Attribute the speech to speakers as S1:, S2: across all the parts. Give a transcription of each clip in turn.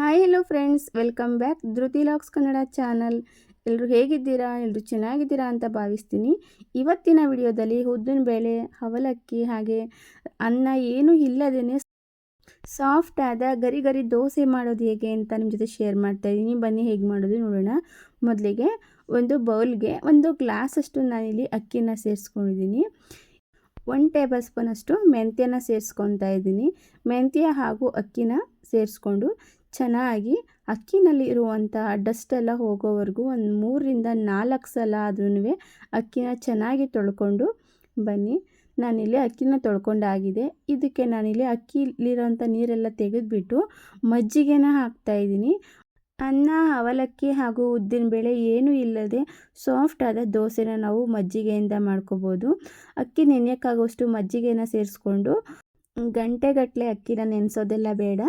S1: Hi hello friends welcome back Dhriti LOX Kannada channel ಎಲ್ಲರೂ ಹೇಗಿದ್ದೀರಾ? ಎಲ್ಲರೂ ಚೆನ್ನಾಗಿದ್ದೀರಾ ಅಂತ ಭಾವಿಸ್ತೀನಿ. ಇವತ್ತಿನ ವಿಡಿಯೋದಲ್ಲಿ ಉದ್ದಿನ ಬೇಳೆ, ಅವಲಕ್ಕಿ ಹಾಗೆ ಅನ್ನ ಏನೂ ಇಲ್ಲದೇ ಸಾಫ್ಟ್ ಆದ ಗರಿ ಗರಿ ದೋಸೆ ಮಾಡೋದು ಹೇಗೆ ಅಂತ ನಿಮ್ಮ ಜೊತೆ ಶೇರ್ ಮಾಡ್ತಾ ಇದ್ದೀನಿ. ಬನ್ನಿ, ಹೇಗೆ ಮಾಡೋದು ನೋಡೋಣ. ಮೊದಲಿಗೆ ಒಂದು ಬೌಲ್ಗೆ ಒಂದು ಗ್ಲಾಸಷ್ಟು ನಾನಿಲ್ಲಿ ಅಕ್ಕಿನ ಸೇರಿಸ್ಕೊಂಡಿದ್ದೀನಿ. ಒನ್ ಟೇಬಲ್ ಸ್ಪೂನಷ್ಟು ಮೆಂತ್ಯನ ಸೇರಿಸ್ಕೊತಾ ಇದ್ದೀನಿ. ಮೆಂತ್ಯ ಹಾಗೂ ಅಕ್ಕಿನ ಸೇರಿಸ್ಕೊಂಡು ಚೆನ್ನಾಗಿ ಅಕ್ಕಿನಲ್ಲಿ ಇರುವಂಥ ಎಲ್ಲ ಹೋಗೋವರೆಗೂ ಒಂದು ಮೂರರಿಂದ ನಾಲ್ಕು ಸಲ ಆದ್ರೂ ಅಕ್ಕಿನ ಚೆನ್ನಾಗಿ ತೊಳ್ಕೊಂಡು ಬನ್ನಿ. ನಾನಿಲ್ಲಿ ಅಕ್ಕಿನ ತೊಳ್ಕೊಂಡಾಗಿದೆ ಇದಕ್ಕೆ ನಾನಿಲ್ಲಿ ಅಕ್ಕಿಲಿರೋಂಥ ನೀರೆಲ್ಲ ತೆಗೆದುಬಿಟ್ಟು ಮಜ್ಜಿಗೆನ ಹಾಕ್ತಾಯಿದ್ದೀನಿ ಅನ್ನ, ಅವಲಕ್ಕಿ ಹಾಗೂ ಉದ್ದಿನಬೇಳೆ ಏನೂ ಇಲ್ಲದೆ ಸಾಫ್ಟ್ ಆದ ದೋಸೆನ ನಾವು ಮಜ್ಜಿಗೆಯಿಂದ ಮಾಡ್ಕೋಬೋದು. ಅಕ್ಕಿ ನೆನೆಯೋಕ್ಕಾಗೋಷ್ಟು ಮಜ್ಜಿಗೆನ ಸೇರಿಸ್ಕೊಂಡು ಗಂಟೆಗಟ್ಟಲೆ ಅಕ್ಕಿನ ನೆನೆಸೋದೆಲ್ಲ ಬೇಡ.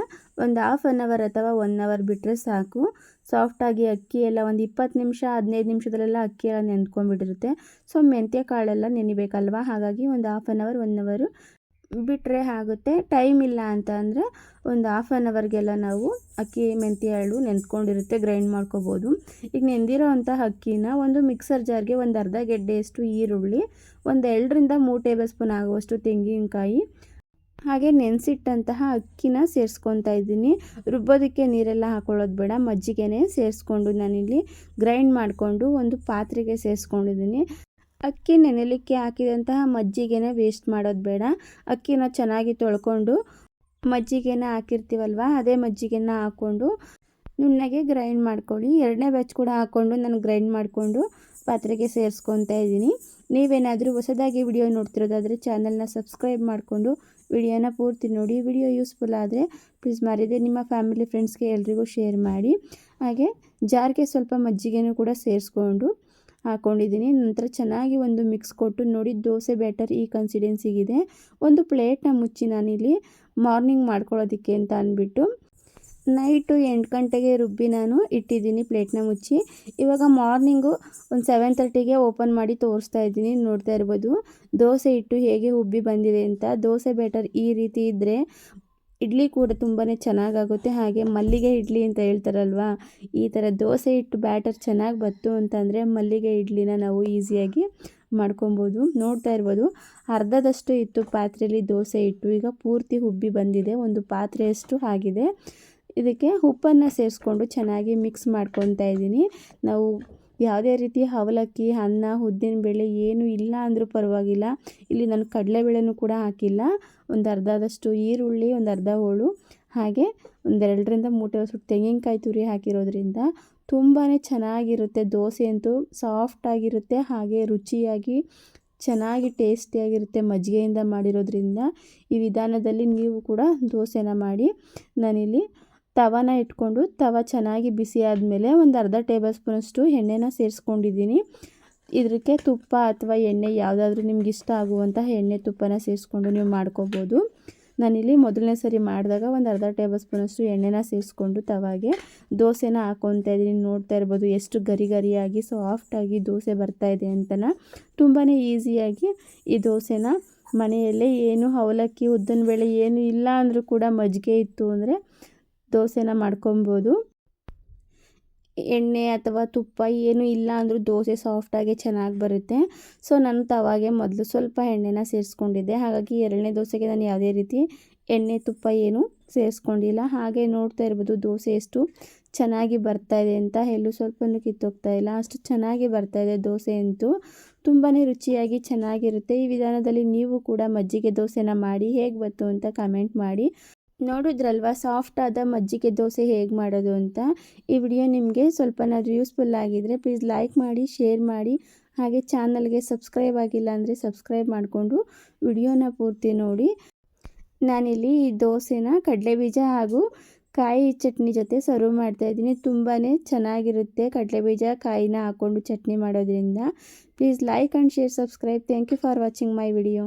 S1: ಒಂದು ಹಾಫ್ ಆನ್ ಅವರ್ ಅಥವಾ ಒನ್ ಅವರ್ ಬಿಟ್ಟರೆ ಸಾಕು. ಸಾಫ್ಟಾಗಿ ಅಕ್ಕಿ ಎಲ್ಲ ಒಂದು ಇಪ್ಪತ್ತು ನಿಮಿಷ, ಹದಿನೈದು ನಿಮಿಷದಲ್ಲೆಲ್ಲ ಅಕ್ಕಿ ಎಲ್ಲ ನೆಂದ್ಕೊಂಡ್ಬಿಟ್ಟಿರುತ್ತೆ ಸೊ ಮೆಂತ್ಯ ಕಾಳೆಲ್ಲ ನೆನಿಬೇಕಲ್ವ? ಹಾಗಾಗಿ ಒಂದು ಹಾಫ್ ಆನ್ ಅವರ್ ಒನ್ ಅವರು ಬಿಟ್ಟರೆ ಆಗುತ್ತೆ. ಟೈಮ್ ಇಲ್ಲ ಅಂತ ಅಂದರೆ ಒಂದು ಹಾಫ್ ಆನ್ ಅವರ್ಗೆಲ್ಲ ನಾವು ಅಕ್ಕಿ, ಮೆಂತ್ಯ ಎಳ್ಳು ನೆಂದ್ಕೊಂಡಿರುತ್ತೆ ಗ್ರೈಂಡ್ ಮಾಡ್ಕೋಬೋದು. ಈಗ ನೆಂದಿರೋ ಅಂಥ ಅಕ್ಕಿನ ಒಂದು ಮಿಕ್ಸರ್ ಜಾರ್ಗೆ ಒಂದು ಅರ್ಧ ಗೆಡ್ಡೆಯಷ್ಟು ಈರುಳ್ಳಿ, ಒಂದು ಎರಡರಿಂದ ಮೂರು ಟೇಬಲ್ ಸ್ಪೂನ್ ಆಗುವಷ್ಟು ತೆಂಗಿನಕಾಯಿ ಹಾಗೆ ನೆನೆಸಿಟ್ಟಂತಹ ಅಕ್ಕಿನ ಸೇರಿಸ್ಕೊತಾ ಇದ್ದೀನಿ. ರುಬ್ಬೋದಕ್ಕೆ ನೀರೆಲ್ಲ ಹಾಕೊಳ್ಳೋದು ಬೇಡ, ಮಜ್ಜಿಗೆನೇ ಸೇರಿಸ್ಕೊಂಡು ನಾನಿಲ್ಲಿ ಗ್ರೈಂಡ್ ಮಾಡಿಕೊಂಡು ಒಂದು ಪಾತ್ರೆಗೆ ಸೇರಿಸ್ಕೊಂಡಿದ್ದೀನಿ. ಅಕ್ಕಿ ನೆನೆಲಿಕ್ಕೆ ಹಾಕಿದಂತಹ ಮಜ್ಜಿಗೆನ ವೇಸ್ಟ್ ಮಾಡೋದು ಬೇಡ. ಅಕ್ಕಿನ ಚೆನ್ನಾಗಿ ತೊಳ್ಕೊಂಡು ಮಜ್ಜಿಗೆನ ಹಾಕಿರ್ತೀವಲ್ವ, ಅದೇ ಮಜ್ಜಿಗೆನ ಹಾಕ್ಕೊಂಡು ನುಣ್ಣಗೆ ಗ್ರೈಂಡ್ ಮಾಡ್ಕೊಳ್ಳಿ. ಎರಡನೇ ಬ್ಯಾಚ್ ಕೂಡ ಹಾಕ್ಕೊಂಡು ನಾನು ಗ್ರೈಂಡ್ ಮಾಡಿಕೊಂಡು ಪಾತ್ರೆಗೆ ಸೇರಿಸ್ಕೊತಾ ಇದ್ದೀನಿ. ನೀವೇನಾದರೂ ಹೊಸದಾಗಿ ವಿಡಿಯೋ ನೋಡ್ತಿರೋದಾದರೆ ಚಾನಲ್ನ ಸಬ್ಸ್ಕ್ರೈಬ್ ಮಾಡಿಕೊಂಡು ವಿಡಿಯೋನ ಪೂರ್ತಿ ನೋಡಿ. ವಿಡಿಯೋ ಯೂಸ್ಫುಲ್ ಆದರೆ ಪ್ಲೀಸ್ ಮಾರಿದೆ, ನಿಮ್ಮ ಫ್ಯಾಮಿಲಿ ಫ್ರೆಂಡ್ಸ್ಗೆ ಎಲ್ರಿಗೂ ಶೇರ್ ಮಾಡಿ. ಹಾಗೆ ಜಾರ್ಗೆ ಸ್ವಲ್ಪ ಮಜ್ಜಿಗೆನೂ ಕೂಡ ಸೇರಿಸ್ಕೊಂಡು ಹಾಕ್ಕೊಂಡಿದ್ದೀನಿ ನಂತರ ಚೆನ್ನಾಗಿ ಒಂದು ಮಿಕ್ಸ್ ಕೊಟ್ಟು ನೋಡಿ, ದೋಸೆ ಬ್ಯಾಟರ್ ಈ ಕನ್ಸಿಡೆನ್ಸಿಗಿದೆ. ಒಂದು ಪ್ಲೇಟ್ನ ಮುಚ್ಚಿ ನಾನಿಲ್ಲಿ ಮಾರ್ನಿಂಗ್ ಮಾಡ್ಕೊಳ್ಳೋದಕ್ಕೆ ಅಂತ ಅಂದ್ಬಿಟ್ಟು ನೈಟು ಎಂಟು ಗಂಟೆಗೆ ರುಬ್ಬಿ ನಾನು ಇಟ್ಟಿದ್ದೀನಿ ಪ್ಲೇಟ್ನ ಮುಚ್ಚಿ. ಇವಾಗ ಮಾರ್ನಿಂಗು ಒಂದು ಸೆವೆನ್ ತರ್ಟಿಗೆ ಓಪನ್ ಮಾಡಿ ತೋರಿಸ್ತಾ ಇದ್ದೀನಿ, ನೋಡ್ತಾ ಇರ್ಬೋದು. ದೋಸೆ ಇಟ್ಟು ಹೇಗೆ ಉಬ್ಬಿ ಬಂದಿದೆ ಅಂತ. ದೋಸೆ ಬ್ಯಾಟರ್ ಈ ರೀತಿ ಇದ್ದರೆ ಇಡ್ಲಿ ಕೂಡ ತುಂಬಾ ಚೆನ್ನಾಗಾಗುತ್ತೆ. ಹಾಗೆ ಮಲ್ಲಿಗೆ ಇಡ್ಲಿ ಅಂತ ಹೇಳ್ತಾರಲ್ವ, ಈ ಥರ ದೋಸೆ ಇಟ್ಟು ಬ್ಯಾಟರ್ ಚೆನ್ನಾಗಿ ಬತ್ತು ಅಂತಂದರೆ ಮಲ್ಲಿಗೆ ಇಡ್ಲಿನ ನಾವು ಈಸಿಯಾಗಿ ಮಾಡ್ಕೊಬೋದು. ನೋಡ್ತಾ ಇರ್ಬೋದು, ಅರ್ಧದಷ್ಟು ಇತ್ತು ಪಾತ್ರೆಯಲ್ಲಿ ದೋಸೆ ಇಟ್ಟು ಈಗ ಪೂರ್ತಿ ಉಬ್ಬಿ ಬಂದಿದೆ, ಒಂದು ಪಾತ್ರೆಯಷ್ಟು ಆಗಿದೆ. ಇದಕ್ಕೆ ಉಪ್ಪನ್ನು ಸೇರಿಸ್ಕೊಂಡು ಚೆನ್ನಾಗಿ ಮಿಕ್ಸ್ ಮಾಡ್ಕೊತಾ ಇದ್ದೀನಿ. ನಾವು ಯಾವುದೇ ರೀತಿ ಅವಲಕ್ಕಿ, ಅನ್ನ, ಉದ್ದಿನ ಬೇಳೆ ಏನು ಇಲ್ಲ ಅಂದರೂ ಪರವಾಗಿಲ್ಲ. ಇಲ್ಲಿ ನಾನು ಕಡಲೆಬೇಳೆನೂ ಕೂಡ ಹಾಕಿಲ್ಲ. ಒಂದು ಅರ್ಧದಷ್ಟು ಈರುಳ್ಳಿ, ಒಂದು ಅರ್ಧ ಹೋಳು, ಹಾಗೆ ಒಂದೆರಡರಿಂದ ಮೂಟೆ ಟೇಬಲ್ ತೆಂಗಿನಕಾಯಿ ತುರಿ ಹಾಕಿರೋದ್ರಿಂದ ತುಂಬಾ ಚೆನ್ನಾಗಿರುತ್ತೆ. ದೋಸೆ ಅಂತೂ ಸಾಫ್ಟಾಗಿರುತ್ತೆ ಹಾಗೆ ರುಚಿಯಾಗಿ ಚೆನ್ನಾಗಿ ಟೇಸ್ಟಿಯಾಗಿರುತ್ತೆ ಮಜ್ಜಿಗೆಯಿಂದ ಮಾಡಿರೋದ್ರಿಂದ. ಈ ವಿಧಾನದಲ್ಲಿ ನೀವು ಕೂಡ ದೋಸೆನ ಮಾಡಿ ನಾನಿಲ್ಲಿ ತವನ ಇಟ್ಕೊಂಡು ತವ ಚೆನ್ನಾಗಿ ಬಿಸಿ ಆದಮೇಲೆ ಒಂದು ಅರ್ಧ ಟೇಬಲ್ ಸ್ಪೂನಷ್ಟು ಎಣ್ಣೆನ ಸೇರಿಸ್ಕೊಂಡಿದ್ದೀನಿ. ಇದಕ್ಕೆ ತುಪ್ಪ ಅಥವಾ ಎಣ್ಣೆ ಯಾವುದಾದ್ರೂ ನಿಮ್ಗೆ ಇಷ್ಟ ಆಗುವಂತಹ ಎಣ್ಣೆ ತುಪ್ಪನ ಸೇರಿಸ್ಕೊಂಡು ನೀವು ಮಾಡ್ಕೋಬೋದು. ನಾನಿಲ್ಲಿ ಮೊದಲನೇ ಸರಿ ಮಾಡಿದಾಗ ಒಂದು ಅರ್ಧ ಟೇಬಲ್ ಸ್ಪೂನಷ್ಟು ಎಣ್ಣೆನ ಸೇರಿಸ್ಕೊಂಡು ತವಾಗೆ ದೋಸೆನ ಹಾಕೊತಾ ಇದ್ದೀನಿ. ನೋಡ್ತಾ ಇರ್ಬೋದು ಎಷ್ಟು ಗರಿ ಗರಿಯಾಗಿ ಸಾಫ್ಟಾಗಿ ದೋಸೆ ಬರ್ತಾಯಿದೆ ಅಂತನ. ತುಂಬಾ ಈಸಿಯಾಗಿ ಈ ದೋಸೆನ ಮನೆಯಲ್ಲೇ ಏನು ಅವಲಕ್ಕಿ ಉದ್ದಿನ ಬೇಳೆ ಏನು ಇಲ್ಲ ಅಂದರೂ ಕೂಡ ಮಜ್ಜಿಗೆ ಇತ್ತು ಅಂದರೆ ದೋಸೆನ ಮಾಡ್ಕೊಬೋದು. ಎಣ್ಣೆ ಅಥವಾ ತುಪ್ಪ ಏನೂ ಇಲ್ಲ ಅಂದರೂ ದೋಸೆ ಸಾಫ್ಟಾಗಿ ಚೆನ್ನಾಗಿ ಬರುತ್ತೆ. ಸೊ ನಾನು ತವಾಗೆ ಮೊದಲು ಸ್ವಲ್ಪ ಎಣ್ಣೆನ ಸೇರಿಸ್ಕೊಂಡಿದ್ದೆ. ಹಾಗಾಗಿ ಎರಡನೇ ದೋಸೆಗೆ ನಾನು ಯಾವುದೇ ರೀತಿ ಎಣ್ಣೆ, ತುಪ್ಪ ಏನು ಸೇರಿಸ್ಕೊಂಡಿಲ್ಲ. ಹಾಗೆ ನೋಡ್ತಾ ಇರ್ಬೋದು ದೋಸೆ ಎಷ್ಟು ಚೆನ್ನಾಗಿ ಬರ್ತಾಯಿದೆ ಅಂತ. ಎಲ್ಲೂ ಸ್ವಲ್ಪನೂ ಕಿತ್ತೋಗ್ತಾ ಇಲ್ಲ. ಅಷ್ಟು ಚೆನ್ನಾಗಿ ಬರ್ತಾಯಿದೆ ದೋಸೆ ಅಂತೂ. ತುಂಬಾ ರುಚಿಯಾಗಿ ಚೆನ್ನಾಗಿರುತ್ತೆ. ಈ ವಿಧಾನದಲ್ಲಿ ನೀವು ಕೂಡ ಮಜ್ಜಿಗೆ ದೋಸೆನ ಮಾಡಿ ಹೇಗೆ ಬಂತು ಅಂತ ಕಮೆಂಟ್ ಮಾಡಿ. ನೋಡಿದ್ರಲ್ವ? ಆದ ಮಜ್ಜಿಗೆ ದೋಸೆ ಹೇಗೆ ಮಾಡೋದು ಅಂತ ಈ ವಿಡಿಯೋ ನಿಮಗೆ ಸ್ವಲ್ಪನಾದ್ರೂ ಯೂಸ್ಫುಲ್ ಆಗಿದ್ದರೆ ಪ್ಲೀಸ್ ಲೈಕ್ ಮಾಡಿ, ಶೇರ್ ಮಾಡಿ. ಹಾಗೆ ಚಾನಲ್ಗೆ ಸಬ್ಸ್ಕ್ರೈಬ್ ಆಗಿಲ್ಲ ಅಂದರೆ ಸಬ್ಸ್ಕ್ರೈಬ್ ಮಾಡಿಕೊಂಡು ವಿಡಿಯೋನ ಪೂರ್ತಿ ನೋಡಿ. ನಾನಿಲ್ಲಿ ಈ ದೋಸೆನ ಕಡಲೆ ಬೀಜ ಹಾಗೂ ಕಾಯಿ ಚಟ್ನಿ ಜೊತೆ ಸರ್ವ್ ಮಾಡ್ತಾ ಇದ್ದೀನಿ. ತುಂಬಾ ಚೆನ್ನಾಗಿರುತ್ತೆ ಕಡಲೆಬೀಜ, ಕಾಯಿನ ಹಾಕ್ಕೊಂಡು ಚಟ್ನಿ ಮಾಡೋದ್ರಿಂದ. Please like and share, subscribe. Thank you for watching my video.